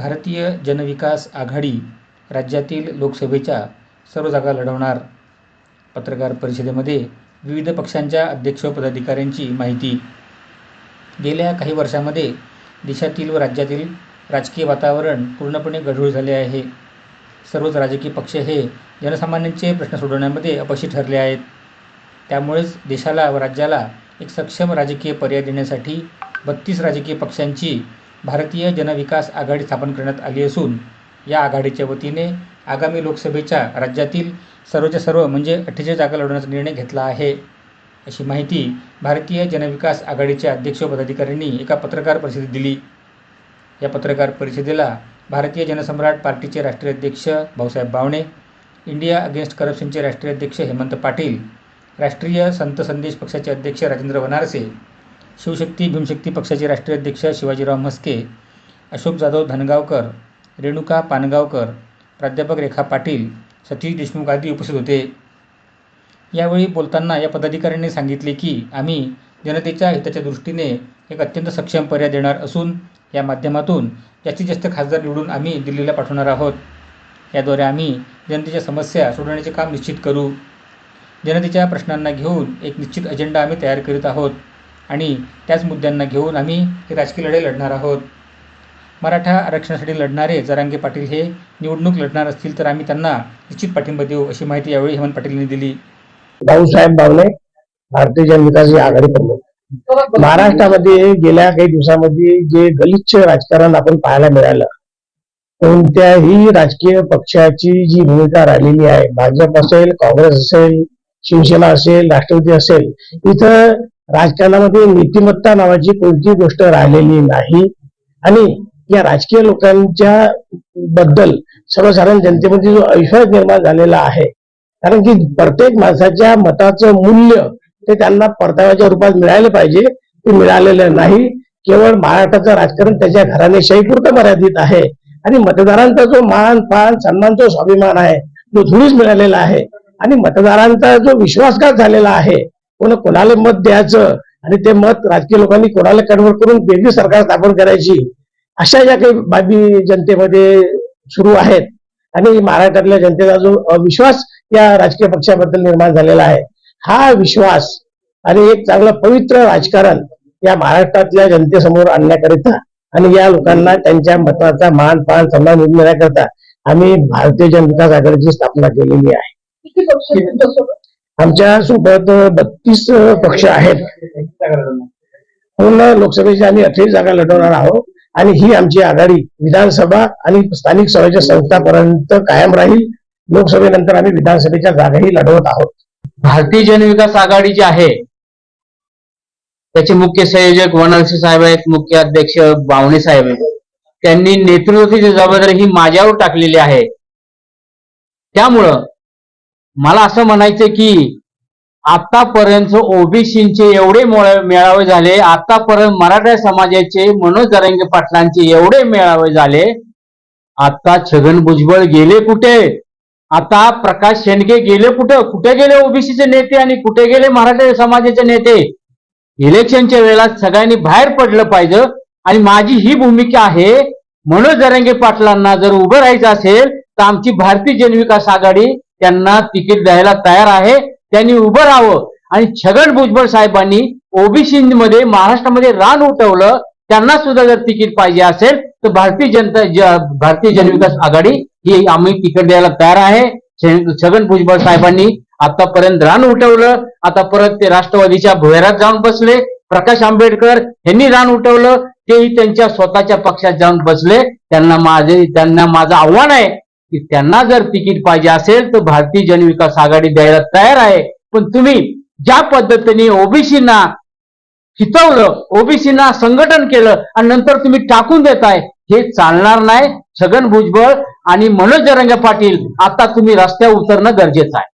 भारतीय जनविकास आघाडी राज्यातील लोकसभेच्या सर्व जागा लढवणार. पत्रकार परिषदेमध्ये विविध पक्षांच्या अध्यक्ष व पदाधिकाऱ्यांची माहिती. गेल्या काही वर्षांमध्ये देशातील व राज्यातील राजकीय वातावरण पूर्णपणे गढूळ झाले आहे. सर्वच राजकीय पक्ष हे जनसामान्यांचे प्रश्न सोडवण्यामध्ये अपयशी ठरले आहेत. त्यामुळेच देशाला व राज्याला एक सक्षम राजकीय पर्याय देण्यासाठी बत्तीस राजकीय पक्षांची भारतीय जनविकास आघाडी स्थापन करण्यात आली असून या आघाडीच्या वतीने आगामी लोकसभेच्या राज्यातील सर्वच्या सर्व म्हणजे अठ्ठेचाळीस जागा लढवण्याचा निर्णय घेतला आहे. अशी माहिती भारतीय जनविकास आघाडीच्या अध्यक्ष पदाधिकाऱ्यांनी एका पत्रकार परिषदेत दिली. या पत्रकार परिषदेला भारतीय जनसम्राट पार्टीचे राष्ट्रीय अध्यक्ष भाऊसाहेब बावणे इंडिया अगेन्स्ट करप्शनचे राष्ट्रीय अध्यक्ष हेमंत पाटील राष्ट्रीय संत संदेश पक्षाचे अध्यक्ष राजेंद्र वनारसे शिवशक्ती भीमशक्ती पक्षाचे राष्ट्रीय अध्यक्ष शिवाजीराव म्हस्के अशोक जाधव धनगावकर रेणुका पानगावकर प्राध्यापक रेखा पाटील सतीश देशमुख आदी उपस्थित होते. यावेळी बोलताना या पदाधिकाऱ्यांनी सांगितले की आम्ही जनतेच्या हिताच्या दृष्टीने एक अत्यंत सक्षम पर्याय देणार असून या माध्यमातून जास्तीत जास्त खासदार निवडून आम्ही दिल्लीला पाठवणार आहोत. याद्वारे आम्ही जनतेच्या समस्या सोडवण्याचे काम निश्चित करू. जनतेच्या प्रश्नांना घेऊन एक निश्चित अजेंडा आम्ही तयार करीत आहोत. आणि त्याच मुद्द्यांना घेऊन आम्ही हे राजकीय लढाई लढणार आहोत. मराठा आरक्षणासाठी लढणारे जरांगे पाटील हे निवडणूक लढणार असतील तर आम्ही त्यांना निश्चित पाठिंबा देऊ अशी माहिती यावेळी हेमंत पाटील यांनी दिली. भाऊसाहेब बावले भारतीय जनविकास आघाडी प्रमुख महाराष्ट्रामध्ये गेल्या काही दिवसामध्ये जे गलिच्छ राजकारण आपण पाहायला मिळालं कोणत्याही राजकीय पक्षाची जी भूमिका राहिलेली आहे भाजप असेल काँग्रेस असेल शिवसेना असेल राष्ट्रवादी असेल इथं राजकारणामध्ये नीतिमत्ता नावाची कोणती गोष्ट राहिलेली नाही. आणि या राजकीय लोकांच्या बद्दल सर्वसाधारण जनतेमध्ये जो अविश्वास निर्माण झालेला आहे कारण की प्रत्येक माणसाच्या मताचं मूल्य ते त्यांना परताव्याच्या रूपात मिळालं पाहिजे ते मिळालेलं नाही. केवळ महाराष्ट्राचं राजकारण त्याच्या घराणेशाहीपुरतं मर्यादित आहे. आणि मतदारांचा जो मान पान सन्मान जो स्वाभिमान आहे तो धुळीच मिळालेला आहे. आणि मतदारांचा जो विश्वासघात झालेला आहे कोण कोणाला मत द्यायचं आणि ते मत राजकीय लोकांनी कोणाला कन्व्हर्ट करून वेगळी सरकार स्थापन करायची अशा ज्या काही बाबी जनतेमध्ये सुरू आहेत. आणि महाराष्ट्रातल्या जनतेचा जो अविश्वास या राजकीय पक्षाबद्दल निर्माण झालेला आहे हा विश्वास आणि एक चांगलं पवित्र राजकारण या महाराष्ट्रातल्या जनतेसमोर आणण्याकरिता आणि या लोकांना त्यांच्या मताचा मान पान सन्मान मिळवून आम्ही भारतीय जनविकास आघाडीची स्थापना केलेली आहे. आमच्यासोबत बत्तीस पक्ष आहेत. पूर्ण लोकसभेची आम्ही अठ्ठावीस जागा लढवणार आहोत आणि ही आमची आघाडी विधानसभा आणि स्थानिक स्वराज्य संस्थापर्यंत कायम राहील. लोकसभेनंतर आम्ही विधानसभेच्या जागाही लढवत आहोत. भारतीय जनविकास आघाडी जी आहे त्याचे मुख्य संयोजक वनरसी साहेब आहेत मुख्य अध्यक्ष बावणे साहेब आहेत. त्यांनी नेतृत्वाची जबाबदारी ही माझ्यावर टाकलेली आहे. त्यामुळं मला असं म्हणायचं की आतापर्यंत ओबीसीचे एवढे मेळावे झाले आतापर्यंत मराठा समाजाचे मनोज जरंगे पाटलांचे एवढे मेळावे झाले. आता छगन भुजबळ गेले कुठे? आता प्रकाश शेंडगे गेले कुठं? कुठे गेले ओबीसीचे नेते आणि कुठे गेले मराठा समाजाचे नेते? इलेक्शनच्या वेळेला सगळ्यांनी बाहेर पडलं पाहिजे आणि माझी ही भूमिका आहे मनोज जरंगे पाटलांना जर उभं राहायचं असेल तर आमची भारतीय जनविकास आघाडी त्यांना तिकीट द्यायला तयार आहे. त्यांनी उभं राहावं. आणि छगन भुजबळ साहेबांनी ओबीसी मध्ये महाराष्ट्रामध्ये रान उठवलं. त्यांना सुद्धा जर तिकीट पाहिजे असेल तर भारतीय जनता भारतीय जनविकास आघाडी ही आम्ही तिकीट द्यायला तयार आहे. छगन भुजबळ साहेबांनी आतापर्यंत रान उठवलं. आता परत ते राष्ट्रवादीच्या भुयारात जाऊन बसले. प्रकाश आंबेडकर यांनी रान उठवलं. तेही त्यांच्या स्वतःच्या पक्षात जाऊन बसले. त्यांना माझे त्यांना माझं आव्हान आहे की त्यांना जर तिकीट पाहिजे असेल तर भारतीय जनविकास आघाडी द्यायला तयार आहे. पण तुम्ही ज्या पद्धतीने ओबीसीना हितवलं ओबीसीना संघटन केलं आणि नंतर तुम्ही टाकून देताय हे चालणार नाही. छगन भुजबळ आणि मनोज जरंगे पाटील आता तुम्ही रस्त्यावर उतरणं गरजेचं आहे.